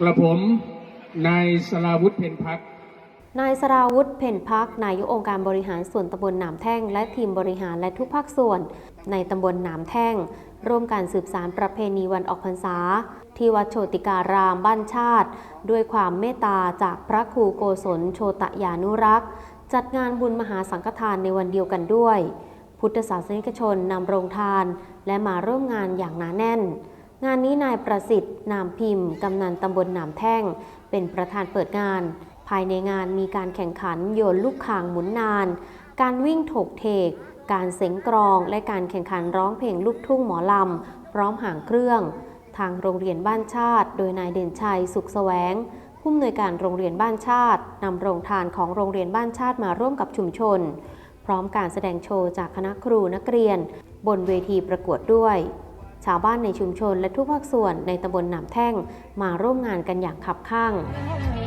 กระผมนายสราวุธเพนพักนายสราวุธเพ่นพักนายกองค์การบริหารส่วนตำบลหนามแท่ง และทีมบริหารและทุกภาคส่วน ในตำบลหนามแท่ง ร่วมการสืบสารประเพณีวันออกพรรษา ที่วัดโชติการามบ้านชาติ ด้วยความเมตตาจากพระครูโกศลโชตยานุรักษ์ จัดงานบุญมหาสังฆทานในวันเดียวกันด้วย พุทธศาสนิกชนนำโรงทาน และมาร่วมงานอย่างหนาแน่น งานนี้นายประสิทธิ์ นามพิมพ์ กำนันตำบลหนามแท่ง เป็นประธานเปิดงาน ภายในงานมีการแข่งขันโยนลูกข่างหมุนนาน การวิ่งถกเทก การเสงกรอง และการแข่งขันร้องเพลงลูกทุ่งหมอลำ พร้อมหางเครื่อง ทางโรงเรียนบ้านชาติ โดยนายเด่นชัย สุขแสวง ผู้อำนวยการโรงเรียนบ้านชาตินำโรงทานของโรงเรียนบ้านชาติมาร่วมกับชุมชน พร้อมการแสดงโชว์จากคณะครูนักเรียน บนเวทีประกวดด้วย ชาวบ้านในชุมชนและทุกภาคส่วนในตำบลหนามแท่งมาร่วมงานกันอย่างขับข้างห้ง